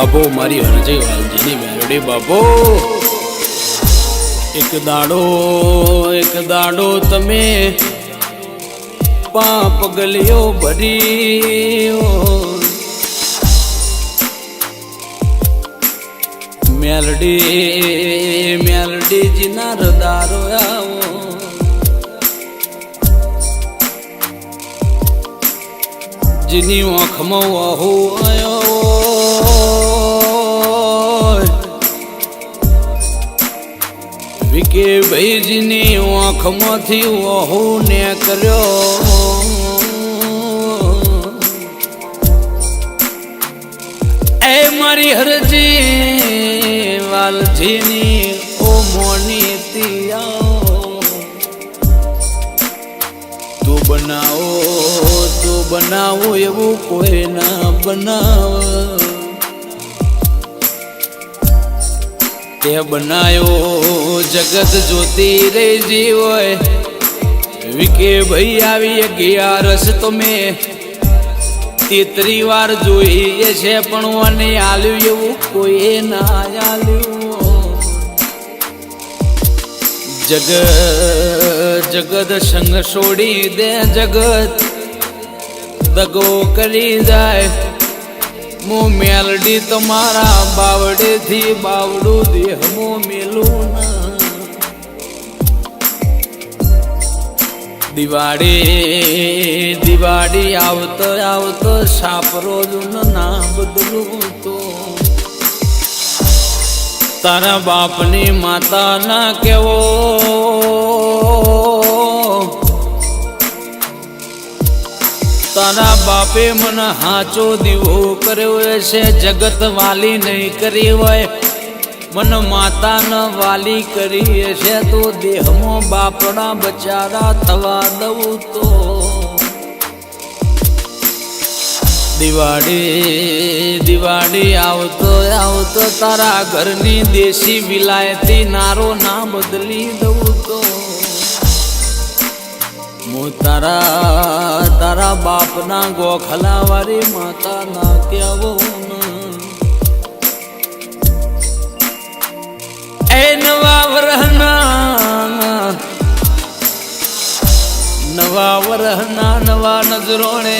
બાપો, મારી હરજી વાલજીની મેરડી બાપો. એક દાડો એક દાડો તમે પાપ ગલિયો ભરી મેલડી મેલડી જીના રદારો આવો. જીની આંખમાં વહુ આયો. વિકે ભાઈજીની આંખમાંથી વહુ ને કર્યો. એ મારી હરજી, વાલજીની ઓ મોની તિયાઓ. તું બનાવો તું બનાવો એવું કોઈ ના બનાવ. તે બનાયો, જગત જોતી રહેજી જીવોય વિકે ભાઈ આવી અગિયારસ તો મેં. તેતરી વાર જોઈએ છે પણ મને આલ્યું એવું કોઈ ના આલ્યું. જગત જગત સંગ છોડી દે જગત. દગો કરી જાય. હું મેલડી તમારા બાવડેથી બાવડું દેહ હું મેલું દિવાળી દિવાળી આવતો આવતો સાપ રોજ ના બદલું તો. તારા બાપની માતા ના કેવો તારા બાપે મને હાચો દીવો કર્યો છે, જગત વાલી નહીં કરી હોય. મન માતા વાલી કરી છે, તો દેહમાં બાપડા બચારા થવા દઉં તો. દિવાળી દિવાળી આવતો આવતો તારા ઘરની દેશી વિલાયતી નારો ના બદલી દઉં તો. હું તારા તારા બાપના ગોખલા વાળી માતા ના. કેવું નવા વરહના નવા વરહના નવા નજરોણે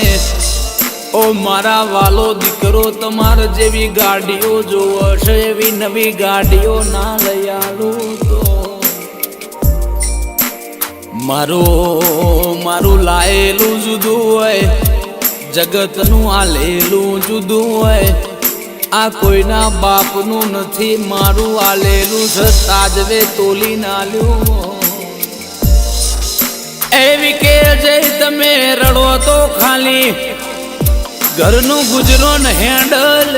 ઓ મારા વાલો, દીકરો, તમારે જેવી ગાડીઓ જોવો છે એવી નવી ગાડીઓ ના લઈ આલું. મારું મારું લાયેલું જુદું હોય, જગતનું આલેલું જુદું હોય. આ કોઈના બાપનું નથી, મારું આલેલું છે તાજવે તોલી નાલ્યું એવી કે જઈ તમે રડો તો ખાલી, ઘરનું ગુજરો ને હેન્ડલ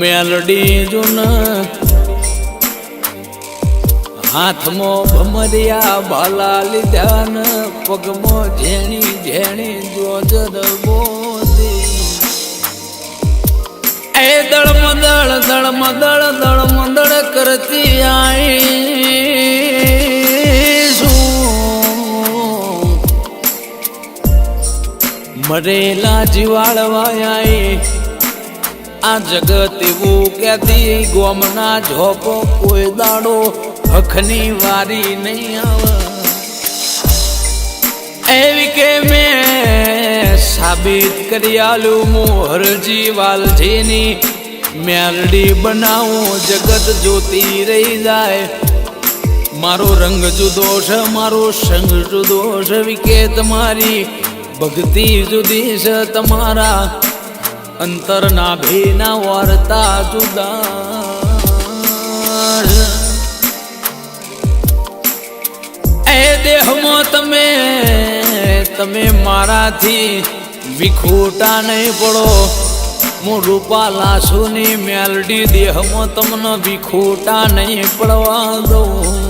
મેલડી જુન. હાથમો ભમરિયા ભાલા લીધા ને પગમો ઝેણી ઝેણી જોજર બોધી એ દળ મદળ દળ મદળ દળ મદળ કરતી આઈ. મરેલા જીવાળવા આઈ આ જગત એવું ક્યાંથી ગોમના ઝોપો કોઈ દાડો હખની વારી નહીં આવે. એવી કે મેં સાબિત કરી આલું મોહરજી વાલજીની મેલડી બનાવું, જગત જોતી રહી જાય. મારો રંગ જુદો છે, મારો સંગ જુદો છે વિકે તમારી ભક્તિ જુદી છે તમારા અંતરના ભેના વાર્તા જુદા. એ દેહમાં તમે તમે મારાથી વિખોટા નહીં પડો. હું રૂપા લાસુની મેલડી દેહમાં તમને વિખોટા નહીં પડવા દઉં.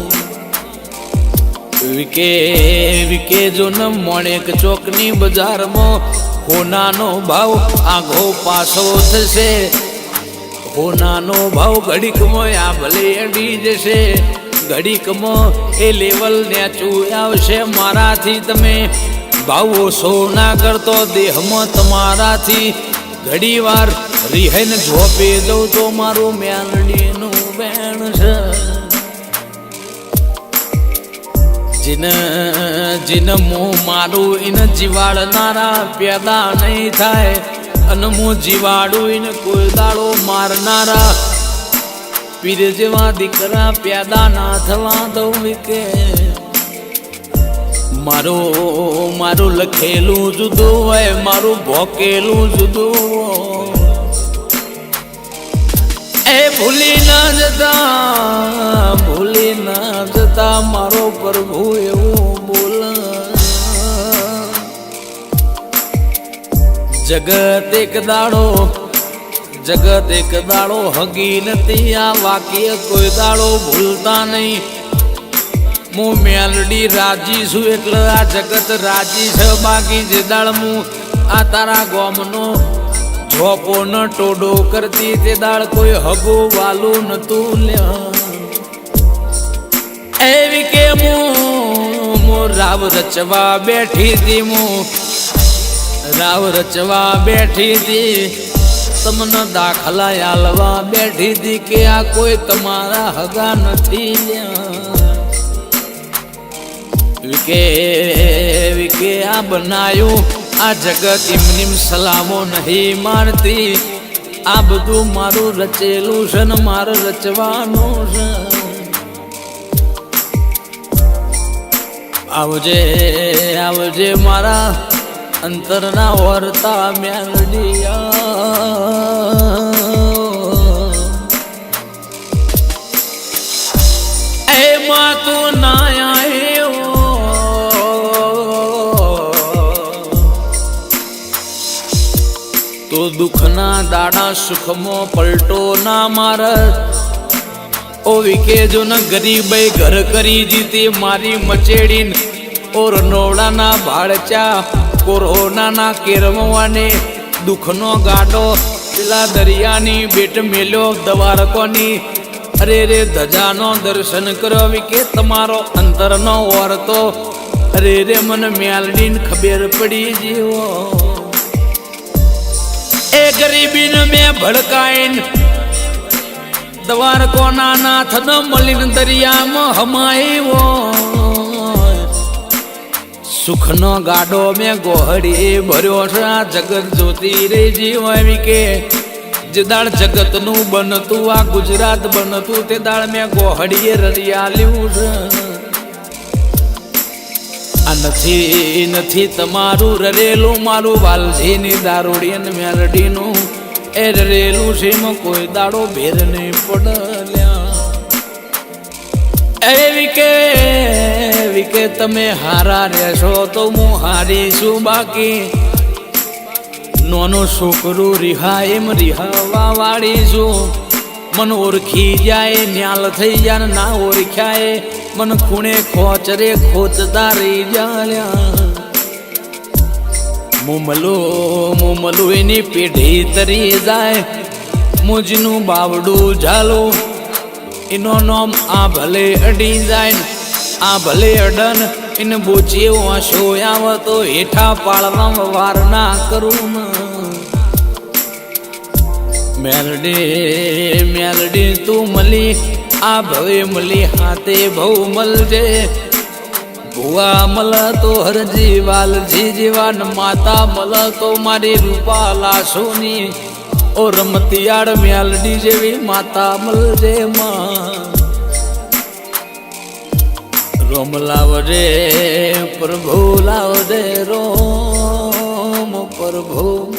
વિકે વિકે જો ન મોણેક ચોકની બજારમાં હોનાનો ભાવ આઘો પાછો થશે. હોનાનો ભાવ ઘડીકમાં આ ભલે અડી જશે. ઘડીકમાં એ લેવલ નેચું આવશે. મારાથી તમે ભાવો સો ના કરતો દેહમાં તમારાથી ઘડીવાર વાર રિહાઈને ઝોપે દઉં તો મારું મેલડીનું બેણ છે જીન જીન હું મારું ઇન જીવાડનારા પેદા નહીં થાય. અને હું જીવાડું ઇન કોઈ દાડો મારનારા. પીર જેવા દીકરા પેદા ના થવા દઉં કે મારો, મારું લખેલું જુદું હોય, મારું ભોકેલું જુદું એ ભૂલી ના જતા ભૂલી ના જતા મારો પ્રભુ એવું બોલ જગત એક દાડો, જગત એક દાડો હગી નથી આ વાક્ય કોઈ દાડો ભૂલતા નહીં. હું મેલડી રાજી છું એટલે આ જગત રાજી છે બાકી જે દાડ હું આ તારા ગોમનો ઝોપો ન ટોડો કરતી તે દાળ કોઈ હગો વાલું નતું એવી કે હું રાવ રચવા બેઠી હતી હું. રાવ રચવા બેઠી હતી. તમને દાખલા આલવા બેઠી હતી કે આ કોઈ તમારા હગા નથી વિકે વિકે આ બનાયું. આ જગત ઇમનીમ સલામો નહીં મારતી આ બધું મારું રચેલું છે ને મારે રચવાનું છે. આવજે આવજે મારા અંતરના વર્તા મેલડિયા. એમાં તું દુઃખના દાડા સુખમાં પલટો ના મારત. ઓ વિકે જો ન ગરીબે ઘર કરી જીતી મારી મચેડીન. ઓ રનોડાના ભાડચા કોરોનાના કેરમવાને દુઃખનો ગાડો પેલા દરિયાની બેટ મેલ્યો દવારકોની. અરે રે ધજાનો દર્શન કરો વિકે તમારો અંતરનો ઓરતો. અરે રે મન મ્યાલડીન ખબર પડી જીવો. એ ગરીબીને મેં ભડકાઈન દ્વારકોના નાથ મલિન દરિયામાં હમાયો સુખનો ગાડો મેં ગોહડી ભર્યો છે આ જગત જોતી રે જીવાવી કે જે દાળ જગતનું બનતું, આ ગુજરાત બનતું, તે દાળ મેં ગોહડીએ રરિયાલ્યું છે. નથી નથી તમારું. રરેલું મારું વાલજીની દારૂડિયન મેલડીનું. એ રરેલું છે એમાં કોઈ દાડો ભેર નહીં પડલ્યા. એવી કે એવી કે તમે હારા રહેશો તો હું હારી છું બાકી. નોનો છોકરું રિહા, એમ રિહાવા વાળી છું. મન ઓળખી જાય, ન્યાલ થઈ જાય, ને ના ઓળખ્યા મન ખૂણે ખોચરે ખોચતા રહી જાલ્યા. મુમલો મુમલો એની પેઢી તરી જાય. મુજનું બાવડું ઝાલો, એનો નામ આ ભલે અડી જાય. આ ભલે અડન, એને બોચી વાંશો આવ તો હેઠા પાળવામાં વાર ના કરું મેલડી મેલડી તું મળી આ ભવે મળી હાથે ભવ મળજે. ભુવા મલ તો હરજી વાલજી જીવાન માતા મલ તો મારી રૂપાલા સોની. ઓ રમતિયાળ મ્યાલડી જેવી માતા મળજે માં. રોમ લાવજે, પ્રભુ લાવજે રોમ પ્રભુ